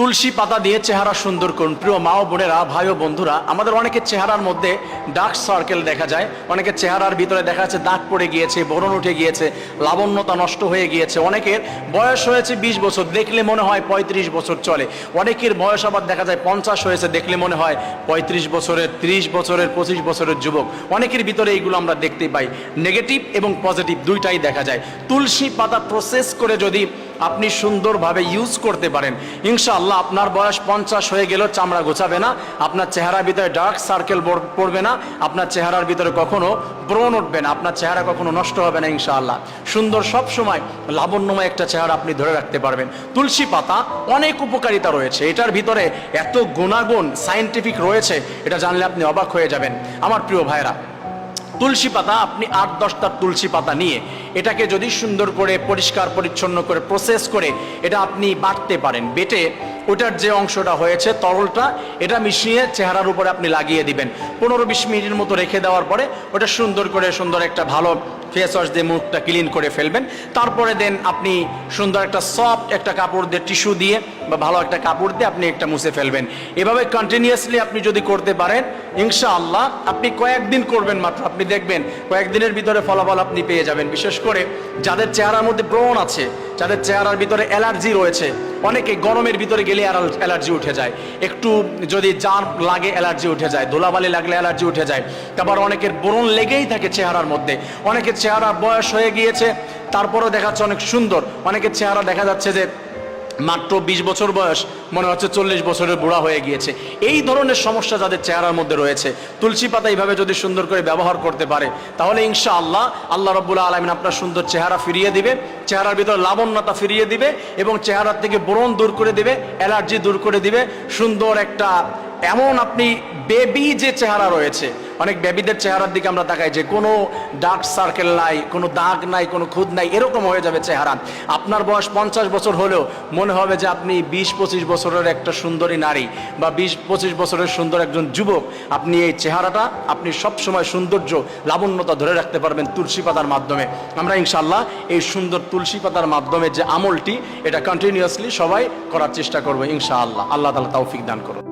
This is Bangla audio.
তুলসী পাতা দিয়ে চেহারা সুন্দর করুন। প্রিয় মা ও বোনেরা, ভাই ও বন্ধুরা, আমাদের অনেকের চেহারার মধ্যে ডার্ক সার্কেল দেখা যায়। অনেকের চেহারার ভিতরে দেখা যাচ্ছে দাগ পড়ে গিয়েছে, বরণ উঠে গিয়েছে, লাবণ্যতা নষ্ট হয়ে গিয়েছে। অনেকের বয়স হয়েছে বিশ বছর, দেখলে মনে হয় পঁয়ত্রিশ বছর চলে। অনেকের বয়স আবার দেখা যায় পঞ্চাশ হয়েছে, দেখলে মনে হয় পঁয়ত্রিশ বছরের, ত্রিশ বছরের, পঁচিশ বছরের যুবক। অনেকের ভিতরে এইগুলো আমরা দেখতে পাই। নেগেটিভ এবং পজিটিভ দুইটাই দেখা যায়। তুলসী পাতা প্রসেস করে যদি আপনি সুন্দরভাবে ইউজ করতে পারেন। ইনশাআল্লাহ আপনার বয়স পঞ্চাশ হয়ে গেলেও চামড়া গোছাবে না, আপনার চেহারার ভিতরে ডার্ক সার্কেল পড়বে না, আপনার চেহারার ভিতরে কখনো ব্রণ উঠবে না, আপনার চেহারা কখনো নষ্ট হবে না ইনশাআল্লাহ। সুন্দর সব সময় লাবণ্যময় একটা চেহারা আপনি ধরে রাখতে পারবেন। তুলসী পাতা অনেক উপকারিতা রয়েছে, এটার ভিতরে এত গুণাগুণ সায়েন্টিফিক রয়েছে, এটা জানলে আপনি অবাক হয়ে যাবেন। আমার প্রিয় ভাইরা তুলসী পাতা, আপনি আট দশটা তুলসী পাতা নিয়ে এটাকে যদি সুন্দর করে পরিষ্কার, পরিচ্ছন্ন করে প্রসেস করে, এটা আপনি বাটতে পারেন। বেটে ওটার যে অংশটা হয়েছে, তরলটা, এটা মিশিয়ে চেহারার উপরে আপনি লাগিয়ে দিবেন। পনেরো বিশ মিনিটের মতো রেখে দেওয়ার পরে ওটা সুন্দর করে সুন্দর একটা ভালো ফেস ওয়াশ দিয়ে মুখটা ক্লিন করে ফেলবেন। তারপরে দেন আপনি সুন্দর একটা সফট একটা কাপড় দিয়ে টিস্যু দিয়ে বা ভালো একটা কাপড় দিয়ে আপনি একটা মুছে ফেলবেন। এভাবে কন্টিনিউয়াসলি আপনি যদি করতে পারেন, ইনশাআল্লাহ আপনি কয়েকদিন করবেন মাত্র। আপনি দেখবেন কয়েকদিনের ভিতরে ফলাফল আপনি পেয়ে যাবেন। বিশেষ করে যাদের চেহারার মধ্যে ব্রণ আছে যাদের চেহারার ভিতরে অ্যালার্জি রয়েছে, অনেকে গরমের ভিতরে গেলে অ্যালার্জি উঠে যায়। একটু যদি জার লাগে অ্যালার্জি উঠে যায়, ধুলাবালি লাগলে অ্যালার্জি উঠে যায়। তারপর অনেকের বরুণ লেগেই থাকে চেহারার মধ্যে। অনেকের চেহারা বয়স হয়ে গিয়েছে, তারপরও দেখাচ্ছে অনেক সুন্দর। অনেকের চেহারা দেখা যাচ্ছে যে মাত্র বিশ বছর বয়স, মনে হচ্ছে চল্লিশ বছরের বুড়া হয়ে গিয়েছে। এই ধরনের সমস্যা যাদের চেহারার মধ্যে রয়েছে, তুলসী পাতা এইভাবে যদি সুন্দর করে ব্যবহার করতে পারে, তাহলে ইনশা আল্লাহ আল্লাহ রব্বুল্লা আলমিন আপনার সুন্দর চেহারা ফিরিয়ে দিবে, চেহারার ভিতরে লাবণ্যতা ফিরিয়ে দিবে এবং চেহারার থেকে ব্রণ দূর করে দিবে, অ্যালার্জি দূর করে দিবে, সুন্দর একটা এমন আপনি বেবি যে চেহারা রয়েছে, অনেক বেবিদের চেহারার দিকে আমরা তাকাই যে কোনো ডার্ক সার্কেল নাই, কোনো দাগ নাই, কোনো খুদ নাই, এরকম হয়ে যাবে চেহারা। আপনার বয়স পঞ্চাশ বছর হলেও মনে হবে যে আপনি বিশ পঁচিশ বছরের একটা সুন্দরী নারী বা বিশ পঁচিশ বছরের সুন্দর একজন যুবক। আপনি এই চেহারাটা আপনি সব সময় সৌন্দর্য, লাবণ্যতা ধরে রাখতে পারবেন তুলসী পাতার মাধ্যমে। আমরা ইনশাল্লাহ এই সুন্দর তুলসী পাতার মাধ্যমে যে আমলটি, এটা কন্টিনিউয়াসলি সবাই করার চেষ্টা করব ইনশাআল্লাহ। আল্লাহ তালা তৌফিক দান করুন।